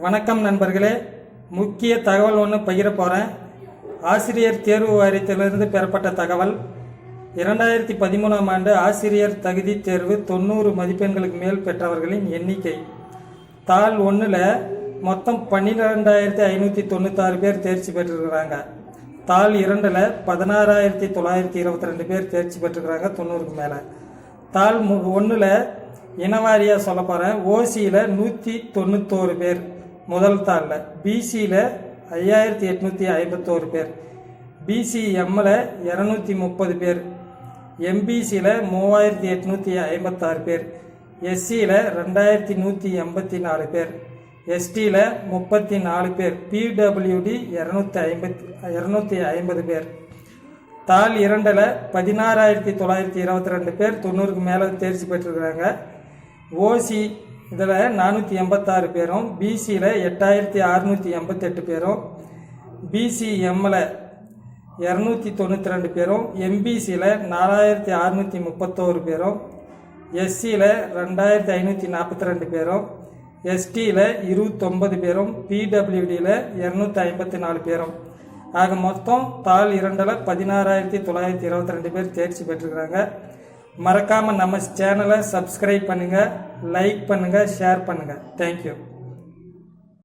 வணக்கம் நண்பர்களே. முக்கிய தகவல் ஒன்று பகிர போகிறேன் ஆசிரியர் தேர்வு வாரியத்திலிருந்து பெறப்பட்ட தகவல் இரண்டாயிரத்தி பதிமூணாம் ஆண்டு ஆசிரியர் தகுதி தேர்வு தொண்ணூறு மதிப்பெண்களுக்கு மேல் பெற்றவர்களின் எண்ணிக்கை. தாள் ஒன்றில் மொத்தம் பன்னிரெண்டாயிரத்தி ஐநூற்றி தொண்ணூத்தாறு பேர் தேர்ச்சி பெற்றிருக்கிறாங்க. தாள் இரண்டில் பதினாறாயிரத்தி தொள்ளாயிரத்தி இருபத்தி ரெண்டு பேர் தேர்ச்சி பெற்றுக்கிறாங்க தொண்ணூறுக்கு மேலே. தாள் மு ஒன்றில் இனவாரியாக சொல்ல போகிறேன் ஓசியில் நூற்றி தொண்ணூத்தோரு பேர். முதல் தாளில். பிசியில் ஐயாயிரத்தி எட்நூற்றி ஐம்பத்தோரு பேர். பிசிஎம்மில் இரநூத்தி முப்பது பேர். எம்பிசியில் மூவாயிரத்தி எட்நூற்றி ஐம்பத்தாறு பேர். எஸ்சியில் ரெண்டாயிரத்தி நூற்றி எண்பத்தி நாலு பேர். எஸ்டியில் முப்பத்தி நாலு பேர். பிடபிள்யூடி இரநூத்தி ஐம்பத்தி இரநூத்தி ஐம்பது பேர். தாள் இரண்டில் பதினாறாயிரத்தி தொள்ளாயிரத்தி இருபத்தி ரெண்டு பேர் தொண்ணூறுக்கு மேலே தேர்ச்சி பெற்றிருக்கிறாங்க. ஓசி இதில் நானூற்றி எண்பத்தாறு பேரும் பிசியில் எட்டாயிரத்தி அறுநூற்றி எண்பத்தெட்டு பேரும் பிசிஎம்மில் இரநூத்தி தொண்ணூற்றி ரெண்டு பேரும் எம்பிசியில் நாலாயிரத்தி அறுநூற்றி முப்பத்தோரு பேரும் எஸ்சியில் ரெண்டாயிரத்தி ஐநூற்றி நாற்பத்தி ரெண்டு பேரும் எஸ்டியில் இருபத்தொம்பது பேரும் பிடபிள்யூடியில் இரநூத்தி ஐம்பத்தி நாலு பேரும். ஆக மொத்தம் தாள் இரண்டில் பதினாறாயிரத்தி தொள்ளாயிரத்தி இருபத்தி ரெண்டு பேர் தேர்ச்சி பெற்றுக்கிறாங்க மறக்காமல் நம்ம சேனலை சப்ஸ்கிரைப் பண்ணுங்கள் லைக் பண்ணுங்கள் ஷேர் பண்ணுங்கள் தேங்க்யூ